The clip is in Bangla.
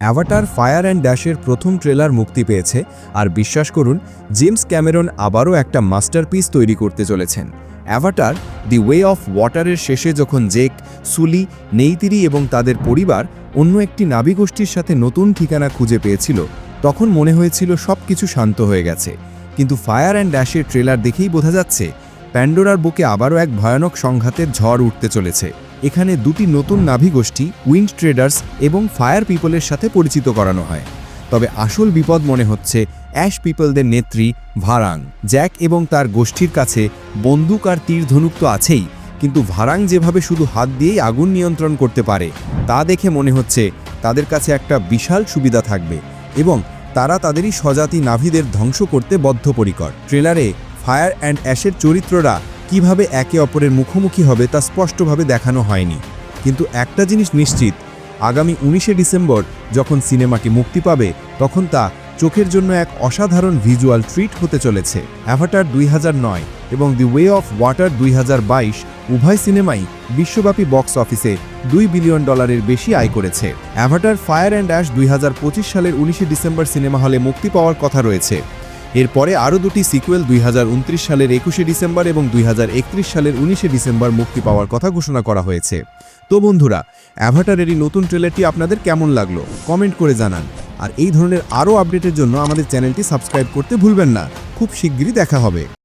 অ্যাভাটার ফায়ার অ্যান্ড ড্যাশের প্রথম ট্রেলার মুক্তি পেয়েছে, আর বিশ্বাস করুন, জেমস ক্যামেরন আবারও একটা মাস্টারপিস তৈরি করতে চলেছেন। অ্যাভাটার, দি ওয়ে অফ ওয়াটারের শেষে যখন জেক, সুলি, নেইতিরি এবং তাদের পরিবার অন্য একটি নাবিগোষ্ঠীর সাথে নতুন ঠিকানা খুঁজে পেয়েছিল, তখন মনে হয়েছিল সব কিছু শান্ত হয়ে গেছে। কিন্তু ফায়ার অ্যান্ড ড্যাশের ট্রেলার দেখেই বোঝা যাচ্ছে, প্যান্ডোরার বুকে আবারও এক ভয়ানক সংঘাতের ঝড় উঠতে চলেছে। এখানে দুটি নতুন নাভিগোষ্ঠী উইন্ড ট্রেডার্স এবং ফায়ার পিপলের সাথে পরিচিত করানো হয়। তবে আসল বিপদ মনে হচ্ছে অ্যাশ পিপলদের নেত্রী ভারাং। জ্যাক এবং তার গোষ্ঠীর কাছে বন্দুক আর তীর ধনুক তো আছেই, কিন্তু ভারাং যেভাবে শুধু হাত দিয়েই আগুন নিয়ন্ত্রণ করতে পারে, তা দেখে মনে হচ্ছে তাদের কাছে একটা বিশাল সুবিধা থাকবে এবং তারা তাদেরই স্বজাতি নাভিদের ধ্বংস করতে বদ্ধপরিকর। ট্রেলারে ফায়ার অ্যান্ড অ্যাশের চরিত্ররা কীভাবে একে অপরের মুখোমুখি হবে তা স্পষ্টভাবে দেখানো হয়নি। কিন্তু একটা জিনিস নিশ্চিত, আগামী উনিশে ডিসেম্বর যখন সিনেমাটি মুক্তি পাবে, তখন তা চোখের জন্য এক অসাধারণ ভিজুয়াল ট্রিট হতে চলেছে। অ্যাভাটার দুই নয় এবং দি ওয়ে অফ ওয়াটার দুই হাজার বাইশ উভয় সিনেমাই বিশ্বব্যাপী বক্স অফিসে দুই বিলিয়ন ডলারের বেশি আয় করেছে। অ্যাভাটার ফায়ার অ্যান্ড অ্যাশ দুই হাজার পঁচিশ সালের উনিশে ডিসেম্বর সিনেমা হলে মুক্তি পাওয়ার কথা রয়েছে। এরপরে আরও দুটি সিকুয়েল দুই হাজার উনত্রিশ সালের একুশে ডিসেম্বর এবং দুই হাজার একত্রিশ সালের উনিশে ডিসেম্বর মুক্তি পাওয়ার কথা ঘোষণা করা হয়েছে। তো বন্ধুরা অ্যাভাটারের এই নতুন ট্রেলারটি আপনাদের কেমন লাগল? কমেন্ট করে জানান। আর এই ধরনের আরও আপডেটের জন্য আমাদের চ্যানেলটি সাবস্ক্রাইব করতে ভুলবেন না। খুব শিগগিরই দেখা হবে।